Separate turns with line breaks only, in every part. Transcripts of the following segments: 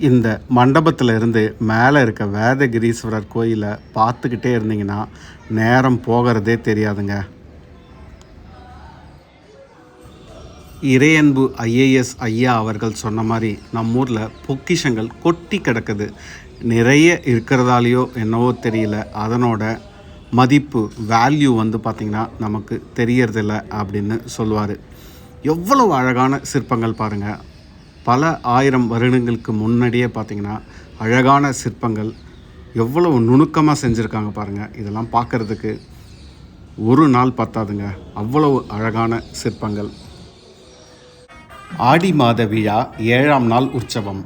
இந்த மண்டபத்தில் இருந்து மேலே இருக்க வேதகிரீஸ்வரர் கோயிலை பார்த்துக்கிட்டே இருந்தீங்கன்னா நேரம் போகிறதே தெரியாதுங்க. இறையன்பு ஐஏஎஸ் ஐயா அவர்கள் சொன்ன மாதிரி நம்ம ஊரில் பொக்கிஷங்கள் கொட்டி கிடக்குது. நிறைய இருக்கிறதாலேயோ என்னவோ தெரியல. அதனோட மதிப்பு வேல்யூ வந்து பார்த்திங்கன்னா நமக்கு தெரியறதில்ல அப்படின்னு சொல்லுவார். எவ்வளவு அழகான சிற்பங்கள் பாருங்கள் பல ஆயிரம் வருடங்களுக்கு முன்னாடியே பார்த்திங்கன்னா அழகான சிற்பங்கள் எவ்வளவு நுணுக்கமாக செஞ்சுருக்காங்க பாருங்கள் இதெல்லாம் பார்க்குறதுக்கு ஒரு நாள் பத்தாதுங்க. அவ்வளவு அழகான சிற்பங்கள். ஆடி மாத விழா ஏழாம் நாள் உற்சவம்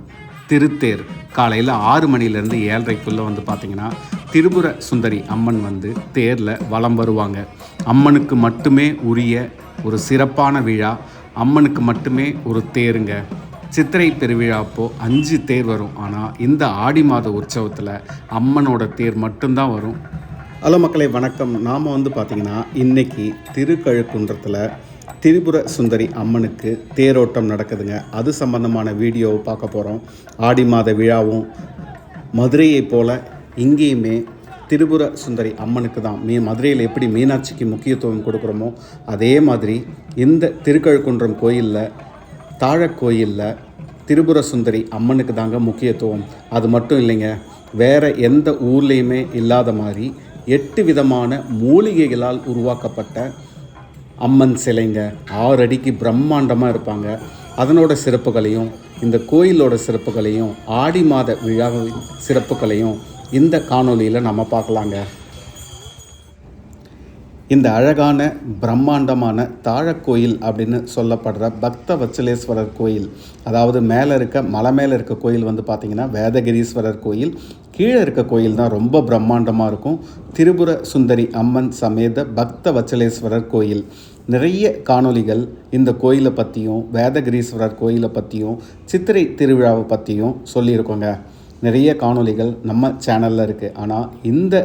திருத்தேர். காலையில் ஆறு மணிலேருந்து ஏழரைக்குள்ளே வந்து பார்த்தீங்கன்னா திரிபுர சுந்தரி அம்மன் வந்து தேரில் வலம் வருவாங்க. அம்மனுக்கு மட்டுமே உரிய ஒரு சிறப்பான விழா அம்மனுக்கு மட்டுமே ஒரு தேருங்க. சித்திரை பெருவிழாப்போ அஞ்சு தேர் வரும். ஆனால் இந்த ஆடி மாத உற்சவத்தில் அம்மனோட தேர் மட்டும்தான் வரும். ஹலோ மக்களை வணக்கம். நாம் வந்து பார்த்திங்கன்னா இன்னைக்கு திருக்கழுக்குன்றத்தில் திரிபுர சுந்தரி அம்மனுக்கு தேரோட்டம் நடக்குதுங்க. அது சம்பந்தமான வீடியோவை பார்க்க போகிறோம் ஆடி மாத விழாவும் மதுரையை போல் இங்கேயுமே திரிபுர சுந்தரி அம்மனுக்கு தான். மீ மதுரையில் எப்படி மீனாட்சிக்கு முக்கியத்துவம் கொடுக்குறோமோ அதே மாதிரி இந்த திருக்கழுக்குன்றம் கோயிலில் தாழக்கோயிலில் திரிபுர சுந்தரி அம்மனுக்கு தாங்க முக்கியத்துவம். அது மட்டும் இல்லைங்க வேறு எந்த ஊர்லேயுமே இல்லாத மாதிரி எட்டு விதமான மூலிகைகளால் உருவாக்கப்பட்ட அம்மன் சிலைங்க. ஆறு அடிக்கு பிரம்மாண்டமாக இருப்பாங்க. அதனோட சிறப்புகளையும் இந்த கோயிலோட சிறப்புகளையும் ஆடி மாத விழாவின் சிறப்புகளையும் இந்த காணொலியில் நம்ம பார்க்கலாங்க. இந்த அழகான பிரம்மாண்டமான தாழக்கோயில் அப்படின்னு சொல்லப்படுற பக்த வச்சலேஸ்வரர் கோயில். அதாவது மேலே இருக்க மலை மேலே இருக்க கோயில் வந்து பார்த்திங்கன்னா வேதகிரீஸ்வரர் கோயில். கீழே இருக்க கோயில் தான் ரொம்ப பிரம்மாண்டமாக இருக்கும். திரிபுர சுந்தரி அம்மன் சமேத பக்த வச்சலேஸ்வரர் கோயில். நிறைய காணொளிகள் இந்த கோயிலை பற்றியும் வேதகிரீஸ்வரர் கோயிலை பற்றியும் சித்திரை திருவிழாவை பற்றியும் சொல்லியிருக்கோங்க. நிறைய காணொளிகள் நம்ம சேனலில் இருக்குது ஆனால் இந்த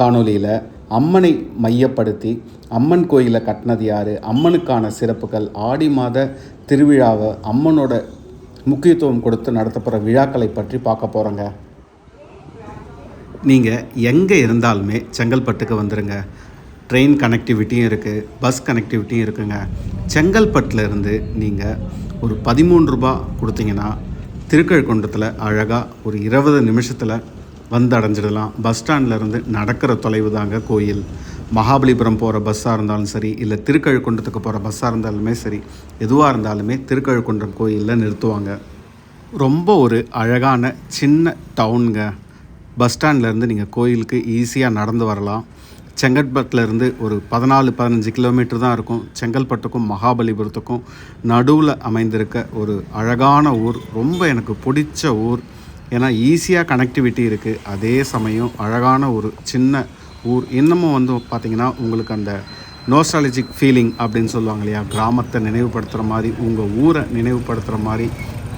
காணொளியில் அம்மனை மையப்படுத்தி அம்மன் கோயிலை கட்டினது யார்? அம்மனுக்கான சிறப்புகள். ஆடி மாத திருவிழாவை அம்மனோட முக்கியத்துவம் கொடுத்து நடத்தப்படுற விழாக்களை பற்றி பார்க்க போகிறோங்க நீங்கள் எங்கே இருந்தாலுமே செங்கல்பட்டுக்கு வந்துடுங்க ட்ரெயின் கனெக்டிவிட்டியும் இருக்குது பஸ் கனெக்டிவிட்டியும் இருக்குங்க. செங்கல்பட்டில் இருந்து நீங்கள் ஒரு பதிமூன்று ரூபா கொடுத்தீங்கன்னா திருக்கழுக்குன்றத்தில் அழகாக ஒரு இருபது நிமிஷத்தில் வந்து அடைஞ்சிடலாம் பஸ் ஸ்டாண்ட்லேருந்து நடக்கிற தொலைவு தாங்க கோயில். மகாபலிபுரம் போகிற பஸ்ஸாக இருந்தாலும் சரி இல்லை திருக்கழுக்குன்றத்துக்கு போகிற பஸ்ஸாக இருந்தாலுமே சரி எதுவாக இருந்தாலுமே திருக்கழுக்குன்றம் கோயிலில் நிறுத்துவாங்க. ரொம்ப ஒரு அழகான சின்ன டவுனுங்க. பஸ் ஸ்டாண்ட்லேருந்து நீங்கள் கோயிலுக்கு ஈஸியாக நடந்து வரலாம். செங்கல்பட்டிலேருந்து ஒரு பதினாலு பதினஞ்சு கிலோமீட்டர் தான் இருக்கும். செங்கல்பட்டுக்கும் மகாபலிபுரத்துக்கும் நடுவில் அமைந்திருக்க ஒரு அழகான ஊர். ரொம்ப எனக்கு பிடிச்ச ஊர். ஏன்னா ஈஸியாக கனெக்டிவிட்டி இருக்குது அதே சமயம் அழகான ஒரு சின்ன ஊர். இன்னமும் வந்து பார்த்திங்கன்னா உங்களுக்கு அந்த நோஸ்டாலஜிக் ஃபீலிங் அப்படின்னு சொல்லுவாங்க இல்லையா? கிராமத்தை நினைவுபடுத்துகிற மாதிரி உங்கள் ஊரை நினைவுபடுத்துகிற மாதிரி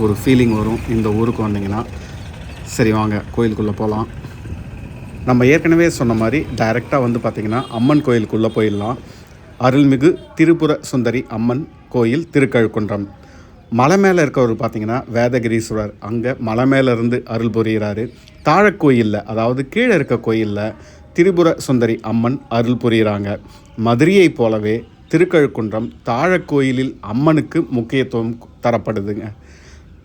ஒரு ஃபீலிங் வரும் இந்த ஊருக்கு வந்தீங்கன்னா. சரி வாங்க கோயிலுக்குள்ளே போகலாம் நம்ம ஏற்கனவே சொன்ன மாதிரி டைரெக்டாக வந்து பார்த்திங்கன்னா அம்மன் கோயிலுக்குள்ளே போயிடலாம். அருள்மிகு திரிபுர சுந்தரி அம்மன் கோயில் திருக்கழுக்குன்றம். மலை மேலே இருக்கவர் பார்த்தீங்கன்னா வேதகிரீஸ்வரர். அங்கே மலை மேலே இருந்து அருள் புரிகிறாரு தாழக்கோயிலில் அதாவது கீழே இருக்க கோயிலில் திரிபுர சுந்தரி அம்மன் அருள் புரிகிறாங்க மதுரையைப் போலவே திருக்கழுக்குன்றம் தாழக்கோயிலில் அம்மனுக்கு முக்கியத்துவம் தரப்படுதுங்க.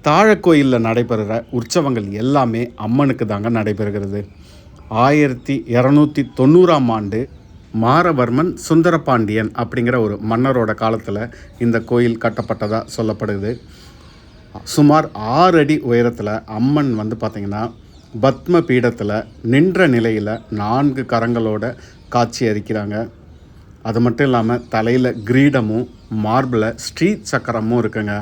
தாழக்கோயிலில் நடைபெறுகிற உற்சவங்கள் எல்லாமே அம்மனுக்கு தாங்க நடைபெறுகிறது. ஆயிரத்தி இரநூத்தி தொண்ணூறாம் ஆண்டு மாரவர்மன் சுந்தரபாண்டியன் அப்படிங்கிற ஒரு மன்னரோட காலத்தில் இந்த கோயில் கட்டப்பட்டதாக சொல்லப்படுது. சுமார் ஆறு அடி உயரத்தில் அம்மன் வந்து பார்த்திங்கன்னா பத்ம பீடத்தில் நின்ற நிலையில் நான்கு கரங்களோட காட்சி அளிக்கிறாங்க. அது மட்டும் இல்லாமல் தலையில் கிரீடமும் மார்பில் ஸ்ரீ சக்கரமும் இருக்குங்க.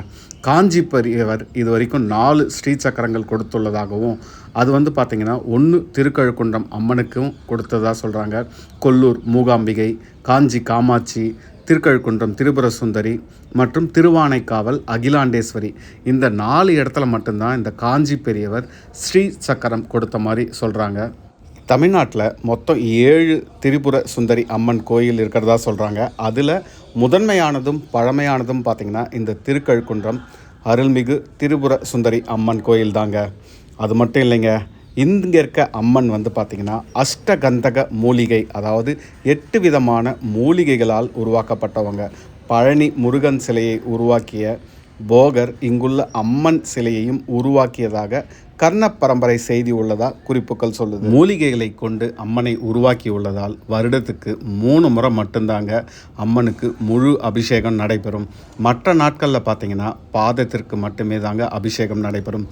காஞ்சி பெரியவர் இது வரைக்கும் நாலு ஸ்ரீ சக்கரங்கள் கொடுத்துள்ளதாகவும் அது வந்து பார்த்திங்கன்னா ஒன்று திருக்கழுக்குன்றம் அம்மனுக்கும் கொடுத்ததாக சொல்கிறாங்க கொல்லூர் மூகாம்பிகை காஞ்சி காமாட்சி திருக்கழுக்குன்றம் திரிபுர சுந்தரி மற்றும் திருவானைக்காவல் அகிலாண்டேஸ்வரி. இந்த நாலு இடத்துல மட்டும்தான் இந்த காஞ்சி பெரியவர் ஸ்ரீ சக்கரம் கொடுத்த மாதிரி சொல்கிறாங்க தமிழ்நாட்டில் மொத்தம் ஏழு திரிபுர சுந்தரி அம்மன் கோயில் இருக்கிறதா சொல்கிறாங்க அதில் முதன்மையானதும் பழமையானதும் பார்த்திங்கன்னா இந்த திருக்கழுக்குன்றம் அருள்மிகு திரிபுர சுந்தரி அம்மன் கோயில் தாங்க அது மட்டும் இல்லைங்க. இங்கே இருக்க அம்மன் வந்து பார்த்திங்கன்னா அஷ்டகந்தக மூலிகை அதாவது எட்டு விதமான மூலிகைகளால் உருவாக்கப்பட்டவங்க. பழனி முருகன் சிலையை உருவாக்கிய போகர் இங்குள்ள அம்மன் சிலையையும் உருவாக்கியதாக கர்ண பரம்பரை செய்தி உள்ளதா குறிப்புகள் சொல்லுது. மூலிகைகளை கொண்டு அம்மனை உருவாக்கி உள்ளதால் வருடத்துக்கு மூணு முறை மட்டும்தாங்க அம்மனுக்கு முழு அபிஷேகம் நடைபெறும். மற்ற நாட்களில் பார்த்தீங்கன்னா பாதத்திற்கு மட்டுமே தாங்க அபிஷேகம் நடைபெறும்.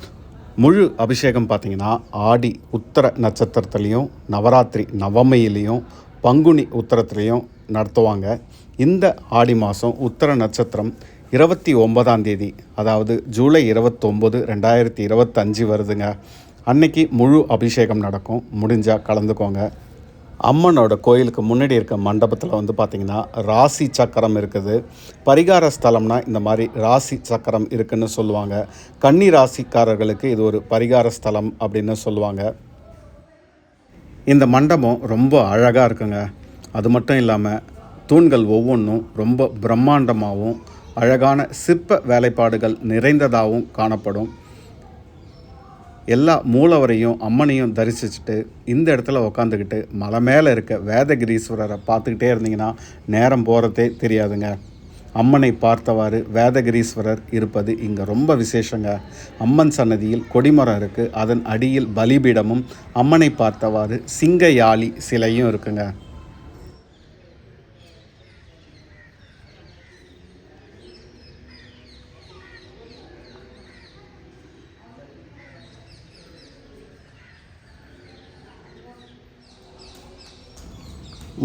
முழு அபிஷேகம் பார்த்தீங்கன்னா ஆடி உத்தர நட்சத்திரத்துலேயும் நவராத்திரி நவமியிலையும் பங்குனி உத்தரத்துலேயும் நடத்துவாங்க. இந்த ஆடி மாதம் உத்தர நட்சத்திரம் இருபத்தி ஒன்பதாம் தேதி அதாவது ஜூலை இருபத்தொம்போது ரெண்டாயிரத்தி இருபத்தஞ்சி வருதுங்க. அன்னைக்கு முழு அபிஷேகம் நடக்கும். முடிஞ்சால் கலந்துக்கோங்க. அம்மனோட கோயிலுக்கு முன்னாடி இருக்க மண்டபத்தில் வந்து பார்த்திங்கன்னா ராசி சக்கரம் இருக்குது. பரிகார ஸ்தலம்னா இந்த மாதிரி ராசி சக்கரம் இருக்குன்னு சொல்லுவாங்க. கன்னி ராசிக்காரர்களுக்கு இது ஒரு பரிகார ஸ்தலம் அப்படின்னு சொல்லுவாங்க. இந்த மண்டபம் ரொம்ப அழகாக இருக்குங்க. அது மட்டும் இல்லாமல் தூண்கள் ஒவ்வொன்றும் ரொம்ப பிரம்மாண்டமாகவும் அழகான சிற்ப வேலைப்பாடுகள் நிறைந்ததாகவும் காணப்படும். எல்லா மூலவரையும் அம்மனையும் தரிசிச்சுட்டு இந்த இடத்துல உக்காந்துக்கிட்டு மலை மேலே இருக்க வேதகிரீஸ்வரரை பார்த்துக்கிட்டே இருந்தீங்கன்னா நேரம் போகிறதே தெரியாதுங்க. அம்மனை பார்த்தவாறு வேதகிரீஸ்வரர் இருப்பது இங்கே ரொம்ப விசேஷங்க. அம்மன் சன்னதியில் கொடிமரம் இருக்குது அதன் அடியில் பலிபீடமும் அம்மனை பார்த்தவாறு சிங்க யாழி சிலையும் இருக்குங்க.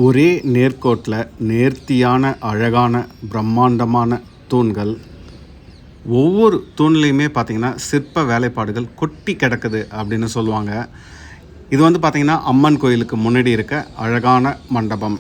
ஒரே நேர்கோட்டில் நேர்த்தியான அழகான பிரம்மாண்டமான தூண்கள். ஒவ்வொரு தூண்லேயுமே பார்த்திங்கன்னா சிற்ப வேலைப்பாடுகள் கொட்டி கிடக்குது அப்படின்னு சொல்லுவாங்க. இது வந்து பார்த்திங்கன்னா அம்மன் கோயிலுக்கு முன்னாடி இருக்க அழகான மண்டபம்.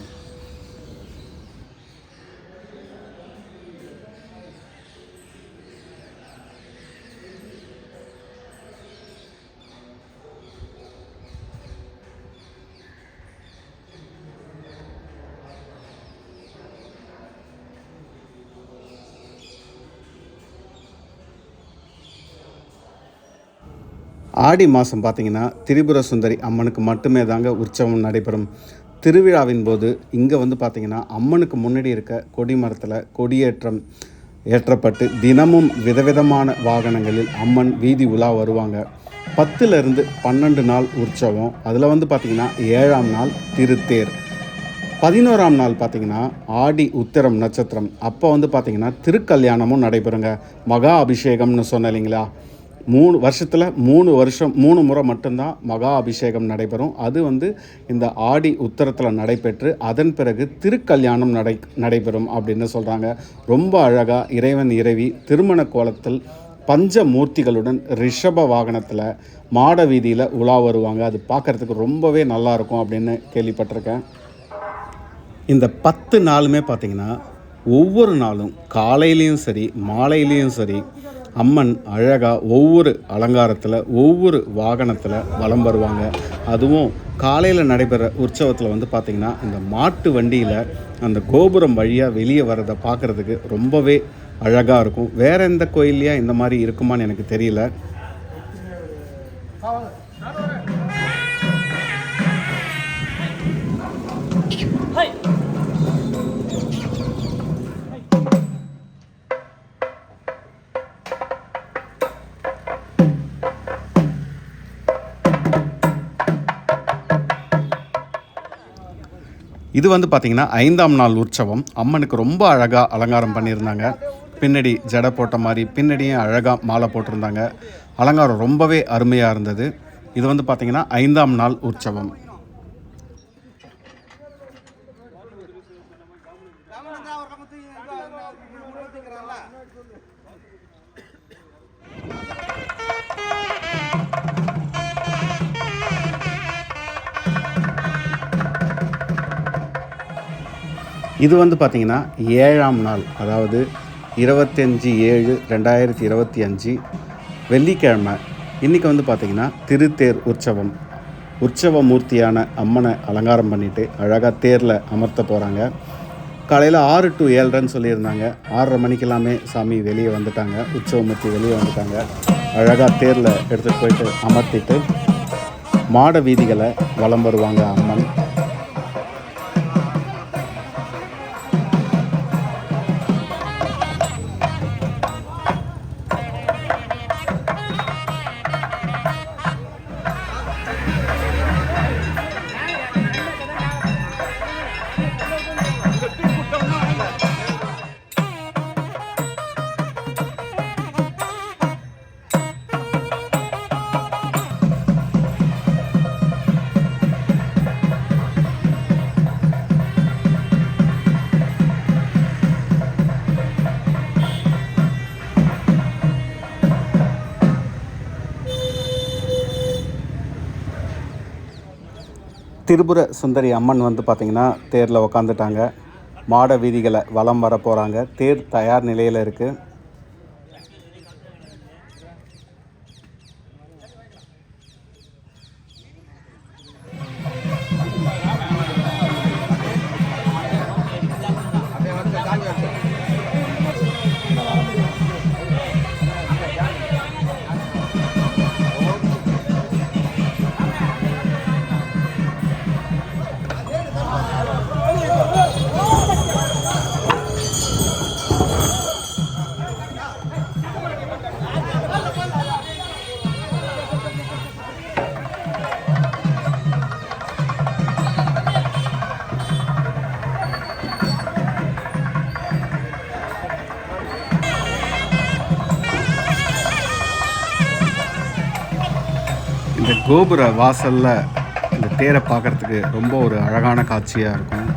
ஆடி மாதம் பார்த்திங்கன்னா திரிபுர சுந்தரி அம்மனுக்கு மட்டுமே தாங்க உற்சவம் நடைபெறும். திருவிழாவின் போது இங்கே வந்து பார்த்திங்கன்னா அம்மனுக்கு முன்னாடி இருக்க கொடி மரத்தில் கொடியேற்றம் ஏற்றப்பட்டு தினமும் விதவிதமான வாகனங்களில் அம்மன் வீதி உலா வருவாங்க. பத்துலேருந்து பன்னெண்டு நாள் உற்சவம். அதில் வந்து பார்த்திங்கன்னா ஏழாம் நாள் திருத்தேர். பதினோராம் நாள் பார்த்தீங்கன்னா ஆடி உத்திரம் நட்சத்திரம். அப்போ வந்து பார்த்திங்கன்னா திருக்கல்யாணமும் நடைபெறுங்க. மகா அபிஷேகம்னு சொன்ன இல்லைங்களா? மூணு வருஷத்தில் மூணு வருஷம் மூணு முறை மட்டும்தான் மகா அபிஷேகம் நடைபெறும். அது வந்து இந்த ஆடி உத்தரத்தில் நடைபெற்று அதன் பிறகு திருக்கல்யாணம் நடை நடைபெறும் அப்படின்னு சொல்கிறாங்க ரொம்ப அழகாக இறைவன் இறைவி திருமண கோலத்தில் பஞ்ச மூர்த்திகளுடன் ரிஷப வாகனத்தில் மாட வீதியில் உலா வருவாங்க. அது பார்க்குறதுக்கு ரொம்பவே நல்லாயிருக்கும் அப்படின்னு கேள்விப்பட்டிருக்கேன். இந்த பத்து நாளுமே பார்த்திங்கன்னா ஒவ்வொரு நாளும் காலையிலையும் சரி மாலையிலையும் சரி அம்மன் அழகாக ஒவ்வொரு அலங்காரத்தில் ஒவ்வொரு வாகனத்தில் வலம் வருவாங்க. அதுவும் காலையில் நடைபெற உற்சவத்தில் வந்து பார்த்திங்கன்னா இந்த மாட்டு வண்டியில் அந்த கோபுரம் வழியாக வெளியே வரதை பார்க்குறதுக்கு ரொம்பவே அழகாக இருக்கும். வேறு எந்த கோயில்லையா இந்த மாதிரி இருக்குமான்னு எனக்கு தெரியல. இது வந்து பார்த்திங்கன்னா ஐந்தாம் நாள் உற்சவம். அம்மனுக்கு ரொம்ப அழகாக அலங்காரம் பண்ணியிருந்தாங்க. பின்னாடி ஜடை போட்ட மாதிரி பின்னாடியும் அழகாக மாலை போட்டிருந்தாங்க. அலங்காரம் ரொம்பவே அருமையாக இருந்தது. இது வந்து பார்த்திங்கன்னா ஐந்தாம் நாள் உற்சவம். இது வந்து பார்த்திங்கன்னா ஏழாம் நாள் அதாவது இருபத்தஞ்சி ஏழு ரெண்டாயிரத்தி இருபத்தி அஞ்சு வெள்ளிக்கிழமை. இன்றைக்கி வந்து பார்த்திங்கன்னா திருத்தேர் உற்சவம். உற்சவ மூர்த்தியான அம்மனை அலங்காரம் பண்ணிவிட்டு அழகாக தேரில் அமர்த்த போகிறாங்க காலையில் ஆறு டு ஏழ்ரைன்னு சொல்லியிருந்தாங்க. ஆறரை மணிக்கெல்லாமே சாமி வெளியே வந்துட்டாங்க. உற்சவமூர்த்தி வெளியே வந்துட்டாங்க. அழகாக தேரில் எடுத்துகிட்டு போயிட்டு அமர்த்திட்டு மாட வீதிகளை வலம் வருவாங்க அம்மன். திரிபுர சுந்தரி அம்மன் வந்து பார்த்திங்கன்னா தேரில் உக்காந்துட்டாங்க. மாட வீதிகளை வலம் வர போகிறாங்க தேர் தயார் நிலையில் இருக்குது கோபுர வாசலில் இந்த தேரை பார்க்குறதுக்கு ரொம்ப ஒரு அழகான காட்சியாக இருக்கும்.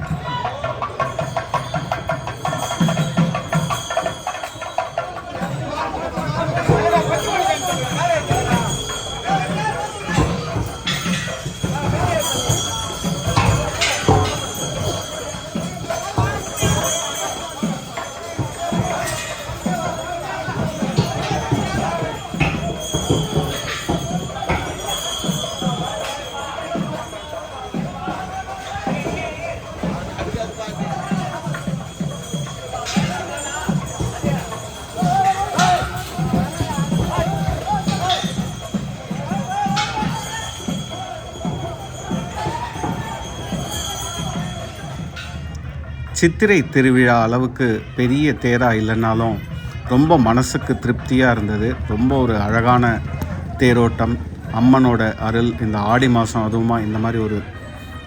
சித்திரை திருவிழா அளவுக்கு பெரிய தேராக இல்லைனாலும் ரொம்ப மனசுக்கு திருப்தியாக இருந்தது. ரொம்ப ஒரு அழகான தேரோட்டம். அம்மனோட அருள் இந்த ஆடி மாதம் அதுவுமா இந்த மாதிரி ஒரு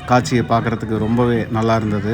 காட்சியை பார்க்குறதுக்கு ரொம்பவே நல்லா இருந்தது.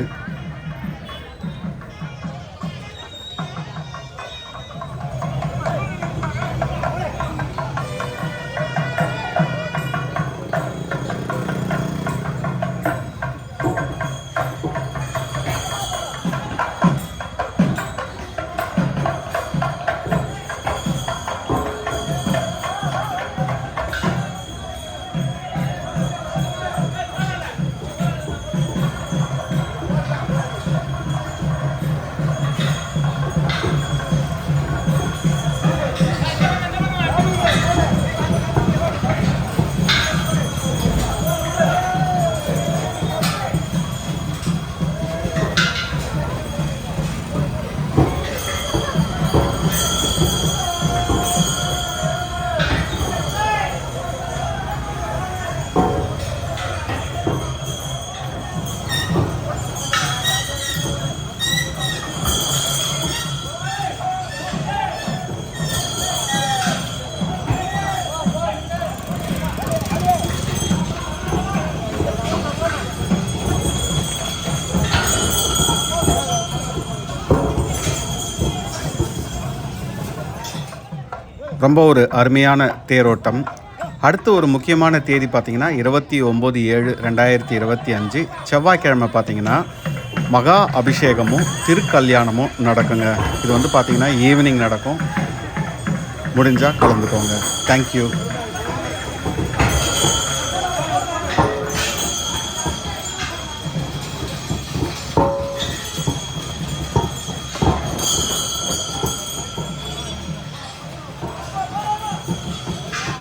ரொம்ப ஒரு அருமையான தேரோட்டம். அடுத்து ஒரு முக்கியமான தேதி பார்த்தீங்கன்னா இருபத்தி ஒம்பது ஏழு ரெண்டாயிரத்தி இருபத்தி அஞ்சு. செவ்வாய்க்கிழமை பார்த்தீங்கன்னா மகா அபிஷேகமும் திருக்கல்யாணமும் நடக்குங்க. இது வந்து பார்த்தீங்கன்னா ஈவினிங் நடக்கும். முடிஞ்சால் கலந்துக்கோங்க. தேங்க்யூ